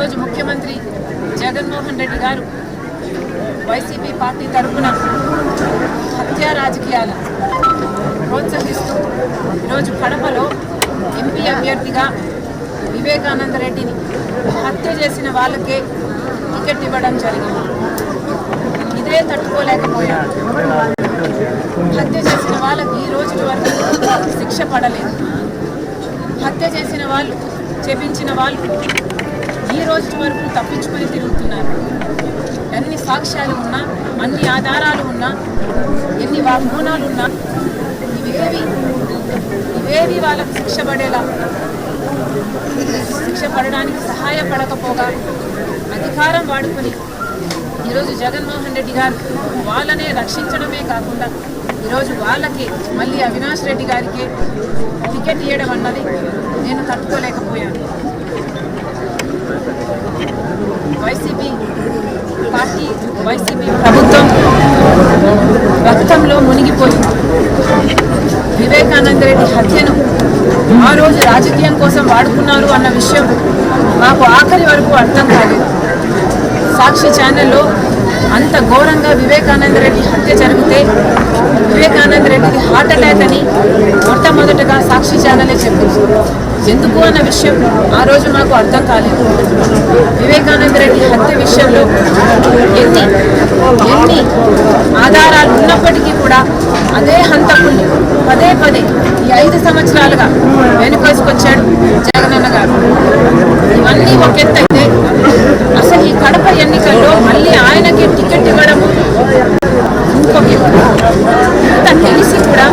ఈరోజు ముఖ్యమంత్రి జగన్మోహన్ రెడ్డి గారు వైసీపీ పార్టీ తరఫున హత్యా రాజకీయాలు ప్రోత్సహిస్తూ ఈరోజు కడపలో ఎంపీ అభ్యర్థిగా వివేకానంద రెడ్డిని హత్య చేసిన వాళ్ళకే టికెట్ ఇవ్వడం జరిగింది. ఇదే తట్టుకోలేకపోయారు. హత్య చేసిన వాళ్ళకి ఈ రోజు వరకు శిక్ష పడలేదు. హత్య చేసిన వాళ్ళు చెప్పించిన వాళ్ళు రోజుల వరకు తప్పించుకొని తిరుగుతున్నారు. ఎన్ని సాక్ష్యాలు ఉన్నా అన్ని ఆధారాలు ఉన్నా ఎన్ని వాగ్మూనాలు ఉన్నా ఇవేవి ఇవేవి వాళ్ళకు శిక్ష పడేలా శిక్ష పడడానికి సహాయపడకపోగా అధికారం వాడుకొని ఈరోజు జగన్మోహన్ రెడ్డి గారు వాళ్ళనే రక్షించడమే కాకుండా ఈరోజు వాళ్ళకి మళ్ళీ అవినాష్ రెడ్డి గారికి టికెట్ ఇవ్వడం అన్నది నేను తట్టుకోలేకపోయాను. వైసీపీ పార్టీ వైసీపీ ప్రభుత్వం రక్తంలో మునిగిపోయింది. వివేకానంద రెడ్డి హత్యను ఆ రోజు రాజకీయం కోసం వాడుకున్నారు అన్న విషయం మాకు ఆఖరి వరకు అర్థం కాలేదు. సాక్షి ఛానల్లో అంత ఘోరంగా వివేకానంద రెడ్డి హత్య జరిగితే వివేకానంద రెడ్డికి హార్ట్ అటాక్ అని మొట్టమొదటగా సాక్షి ఛానలే చెప్పింది ఎందుకు అన్న విషయం ఆ రోజు మాకు అర్థం కాలేదు. వివేకానంద రెడ్డి హత్య విషయంలో ఎన్ని ఎన్ని ఆధారాలు ఉన్నప్పటికీ కూడా అదే హంతకుల్ని పదే పదే ఈ ఐదు సంవత్సరాలుగా వెనుకేసుకొచ్చాడు జగనన్న గారు. ఇవన్నీ ఒక ఎత్తు అయితే అసలు ఈ కడప ఎన్నికల్లో మళ్ళీ ఆయనకి టికెట్ ఇవ్వడము ఇంకొక ఇంత తెలిసి కూడా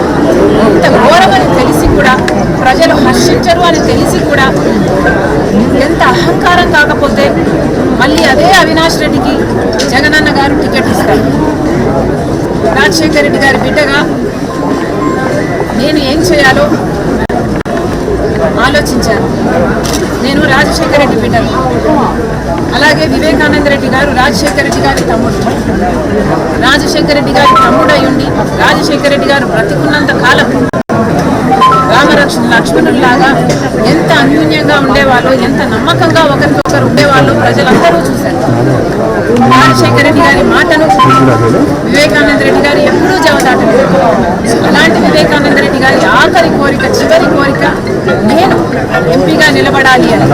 ఇంత ఘోరమని తెలిసి కూడా ప్రజలు హర్ష హర్షించరు అని తెలిసి కూడా ఎంత అహంకారం కాకపోతే మళ్ళీ అదే అవినాష్ రెడ్డికి జగనన్న గారు టికెట్ ఇస్తారు. రాజశేఖర రెడ్డి గారి బిడ్డగా నేను ఏం చేయాలో ఆలోచించాను. నేను రాజశేఖర రెడ్డి బిడ్డను. అలాగే వివేకానంద రెడ్డి గారు రాజశేఖర రెడ్డి గారి తమ్ముడు. రాజశేఖర రెడ్డి గారి తమ్ముడై ఉండి రాజశేఖర రెడ్డి గారు బ్రతికున్నంత కాలం లక్ష్మణుల్లాగా ఎంత అన్యూన్యంగా ఉండేవాళ్ళు ఎంత నమ్మకంగా ఒకరికొకరు ఉండేవాళ్ళు ప్రజలందరూ చూశారు. రాజశేఖర రెడ్డి గారి మాటను వివేకానంద రెడ్డి గారు ఎప్పుడూ జవదాటలేదు. అలాంటి వివేకానంద రెడ్డి గారి ఆఖరి కోరిక చివరి కోరిక నేను ఎంపీగా నిలబడాలి అని.